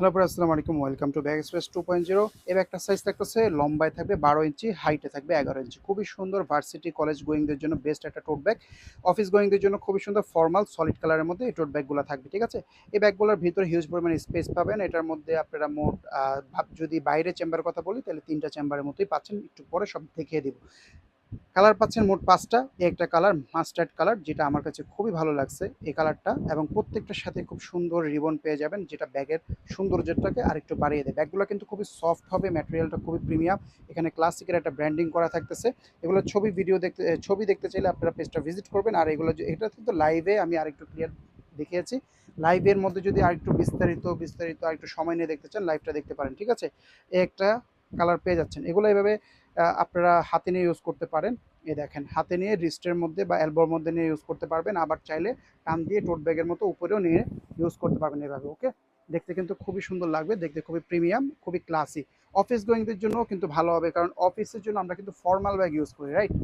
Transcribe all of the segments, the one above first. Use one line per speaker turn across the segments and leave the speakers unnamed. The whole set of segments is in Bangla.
হ্যালো পরে আসসালামু আলাইকুম। Welcome to Bag Space two point zero এই ব্যাগটার সাইজ থাকতেছে, লম্বায় থাকবে বারো ইঞ্চি হাইটে থাকবে এগারো ইঞ্চি খুবই সুন্দর ভার্সিটি কলেজ গোয়িংদের জন্য বেস্ট একটা টোট ব্যাগ অফিস গোয়িংদের জন্য খুবই সুন্দর ফর্মাল সলিড কালারের মধ্যে এই টোট ব্যাগগুলো থাকবে, ঠিক আছে? এই ব্যাগগুলোর ভিতরে হিউজ পরিমাণে স্পেস পাবেন। এটার মধ্যে আপনারা মোট যদি বাইরে চেম্বারের কথা বলি, তাহলে তিনটা চেম্বারের মতোই পাচ্ছেন। একটু পরে সব দেখিয়ে দিব। কালার পাচ্ছেন মোট পাঁচটা। এই একটা কালার মাস্টার্ড কালার, যেটা আমার কাছে খুবই ভালো লাগছে এই কালারটা এবং প্রত্যেকটার সাথে খুব সুন্দর রিবন পেয়ে যাবেন, যেটা ব্যাগের সৌন্দর্যটাকে আরেকটু বাড়িয়ে দেয়। ব্যাগগুলো কিন্তু খুবই সফট হবে ম্যাটেরিয়ালটা খুবই প্রিমিয়াম এখানে ক্লাসিকের একটা ব্র্যান্ডিং করা থাকতেছে। এগুলো ছবি ভিডিও দেখতে ছবি দেখতে চাইলে আপনারা পেজটা ভিজিট করবেন। আর এগুলো এটা কিন্তু লাইভে আমি আরেকটু ক্লিয়ার দেখিয়েছি। লাইভের মধ্যে যদি আরেকটু বিস্তারিত বিস্তারিত আরেকটু সময় নিয়ে দেখতে চান লাইভটা দেখতে পারেন, ঠিক আছে? একটা কালার পেয়ে যাচ্ছেন। এগুলো এভাবে আপনারা হাতে নিয়ে ইউজ করতে পারেন। এই দেখেন, হাতে নিয়ে রিস্টের মধ্যে বা এলবোর মধ্যে নিয়ে ইউজ করতে পারবেন। আবার চাইলে টান দিয়ে টোট ব্যাগের মতো উপরেও নিয়ে ইউজ করতে পারবেন এভাবে ওকে দেখতে কিন্তু খুবই সুন্দর লাগবে, দেখতে খুবই প্রিমিয়াম খুবই ক্লাসি অফিস গোয়িংদের জন্য কিন্তু ভালো হবে, কারণ অফিসের জন্য আমরা কিন্তু ফর্মাল ব্যাগ ইউজ করি right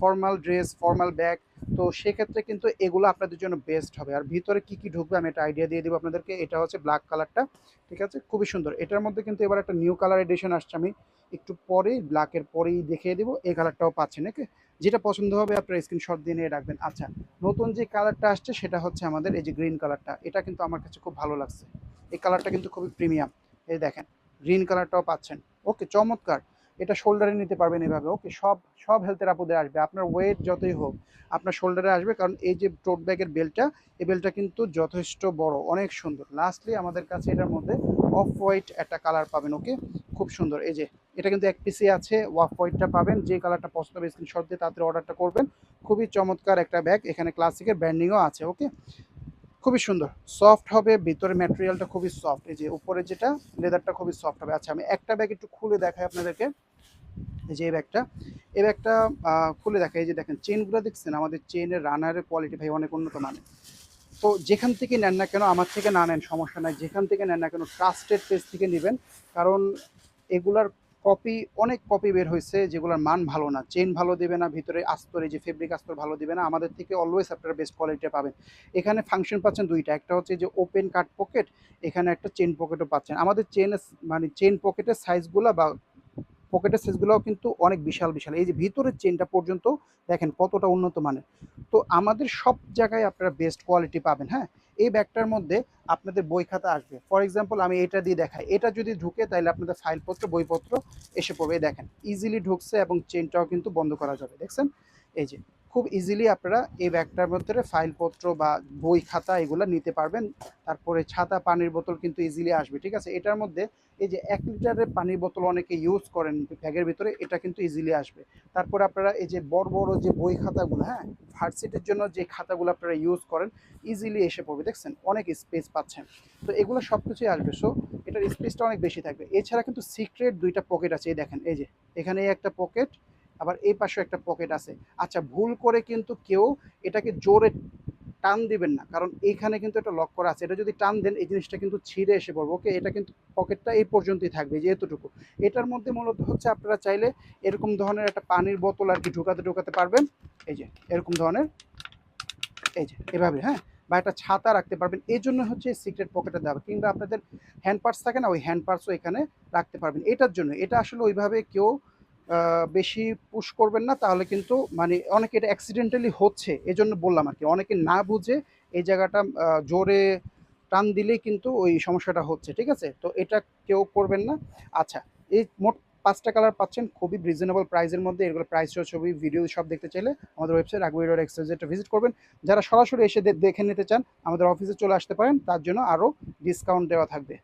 formal dress formal bag তো সেক্ষেত্রে কিন্তু এগুলো আপনাদের জন্য বেস্ট হবে। আর ভিতরে কি কি ঢুকবে আমি একটা আইডিয়া দিয়ে দেবো আপনাদেরকে, এটা হচ্ছে ব্ল্যাক কালারটা ঠিক আছে? খুবই সুন্দর। এটার মধ্যে কিন্তু এবার একটা নিউ কালার এডিশন আসছে আমি একটু পরেই ব্ল্যাকের পরেই দেখিয়ে দেবো। এই কালারটাও পাচ্ছেন ওকে যেটা পছন্দ হবে, আপনার স্ক্রিনশট দিয়ে নিয়ে রাখবেন। আচ্ছা নতুন যে কালারটা আসছে, সেটা হচ্ছে আমাদের এই যে গ্রিন কালারটা এটা কিন্তু আমার কাছে খুব ভালো লাগছে। এই কালারটা কিন্তু খুবই প্রিমিয়াম এই দেখেন গ্রিন কালারটাও পাচ্ছেন। ওকে চমৎকার। এটা শোল্ডারে নিতে পারবেন এভাবে। ওকে সব সব হেলথের আপদে আসবে। আপনার ওয়েট যতই হোক, আপনার শোল্ডারে আসবে। কারণ এই যে টোট ব্যাগের বেলটা এই বেলটা কিন্তু যথেষ্ট বড়, অনেক সুন্দর। লাস্টলি আমাদের কাছে এটার মধ্যে অফ হোয়াইট একটা কালার পাবেন। ওকে খুব সুন্দর। এই যে এটা কিন্তু এক পিসি আছে, ওয়াফ হোয়াইটটা পাবেন, যে কালারটা পছন্দ হবে স্ক্রিনশট দিয়ে তাড়াতাড়ি অর্ডারটা করবেন। খুবই চমৎকার একটা ব্যাগ এখানে ক্লাসিকের ব্র্যান্ডিংও আছে ওকে খুবই সুন্দর। সফট হবে, ভিতরে ম্যাটেরিয়ালটা খুবই সফট এই যে উপরে যেটা লেদারটা খুবই সফট হবে। আচ্ছা আমি একটা ব্যাগ একটু খুলে দেখাই আপনাদেরকে। এই যে এই ব্যাগটা এই ব্যাগটা খুলে দেখাই। এই যে দেখেন চেনগুলো দেখছেন? আমাদের চেনের রানারের কোয়ালিটি ভাই অনেক উন্নত মানের। তো যেখান থেকে নেন না কেন, আমার থেকে না নেন, সমস্যা নাই। যেখান থেকে নেন না কেন ট্রাস্টেড পেজ থেকে নেবেন। কারণ এগুলার কপি অনেক কপি বের হয়েছে যেগুলোর মান ভালো না। চেন ভালো দেবে না, ভিতরে আস্তরে যে ফেব্রিক আস্তর ভালো দেবে না। আমাদের থেকে অলওয়েজ আপনারা বেস্ট কোয়ালিটি পাবেন। এখানে ফাংশন পাচ্ছেন দুইটা। একটা হচ্ছে যে ওপেন কাট পকেট এখানে একটা চেন পকেটও পাচ্ছেন। আমাদের চেন মানে চেন পকেটের সাইজগুলো বা পকেটের সাইজগুলোও কিন্তু অনেক বিশাল বিশাল। এই যে ভিতরের চেনটা পর্যন্ত দেখেন কতটা উন্নত মানের। তো আমাদের সব জায়গায় আপনারা বেস্ট কোয়ালিটি পাবেন হ্যাঁ? এই ব্যাগটার মধ্যে আপনাদের বই খাতা আসবে। ফর এক্সাম্পল আমি এটা দিয়ে দেখাই। এটা যদি ঢুকে তাহলে আপনাদের ফাইলপত্র, বইপত্র এসে পড়বে। দেখেন ইজিলি ঢুকছে এবং চেনটাও কিন্তু বন্ধ করা যাবে। দেখছেন? এই যে খুব ইজিলি আপনারা এই ব্যাগটার মধ্যে ফাইলপত্র বা বই খাতা এগুলো নিতে পারবেন। তারপরে ছাতা, পানির বোতল কিন্তু ইজিলি আসবে, ঠিক আছে? এটার মধ্যে এই যে এক লিটারের পানির বোতল অনেকে ইউজ করেন ব্যাগের ভিতরে, এটা কিন্তু ইজিলি আসবে। তারপরে আপনারা এই যে বড় বড় যে বই খাতাগুলো হ্যাঁ? ভার্সিটির জন্য যে খাতাগুলো আপনারা ইউজ করেন ইজিলি এসে পড়বে, দেখছেন? অনেক স্পেস পাচ্ছেন। তো এগুলো সব কিছুই আসবে। সো এটার স্পেসটা অনেক বেশি থাকবে। এছাড়া কিন্তু সিক্রেট দুইটা পকেট আছে, এই দেখেন, এই যে। এখানে একটা পকেট আবার এই পাশেও একটা পকেট আছে। আচ্ছা ভুল করে কিন্তু কেউ এটাকে জোরে টান দিবেন না, কারণ এইখানে কিন্তু একটা লক করা আছে। এটা যদি টান দেন, এই জিনিসটা কিন্তু ছিঁড়ে এসে পড়বে। ওকে এটা কিন্তু পকেটটা এই পর্যন্তই থাকবে যে এতটুকু। এটার মধ্যে মূলত হচ্ছে আপনারা চাইলে এরকম ধরনের একটা পানির বোতল আর কি ঢুকাতে ঢুকাতে পারবেন। এই যে, এরকম ধরনের। এই যে, এভাবে হ্যাঁ? বা একটা ছাতা রাখতে পারবেন। এই জন্য হচ্ছে সিক্রেট পকেটে দেওয়া কিংবা আপনাদের হ্যান্ড পার্স থাকে না, ওই হ্যান্ড পার্সও এখানে রাখতে পারবেন। এটার জন্য, এটা আসলে ওইভাবে কেউ বেশি পুশ করবেন না, তাহলে কিন্তু মানে অনেকে এটা অ্যাক্সিডেন্টালি হচ্ছে এই জন্য বললাম আর কি। অনেকে না বুঝে এই জায়গাটা জোরে টান দিলেই কিন্তু ওই সমস্যাটা হচ্ছে, ঠিক আছে? তো এটা কেউ করবেন না। আচ্ছা এই মোট পাঁচটা কালার পাচ্ছেন, খুবই রিজনেবল প্রাইসের মধ্যে, এগুলো প্রাইস ছবি ভিডিও সব দেখতে চাইলে আমাদের ওয়েবসাইট আগুই ডট এক্সচেঞ্জটা ভিজিট করবেন। যারা সরাসরি এসে দেখে নিতে চান, আমাদের অফিসে চলে আসতে পারেন, তার জন্য আরও ডিসকাউন্ট দেওয়া থাকবে।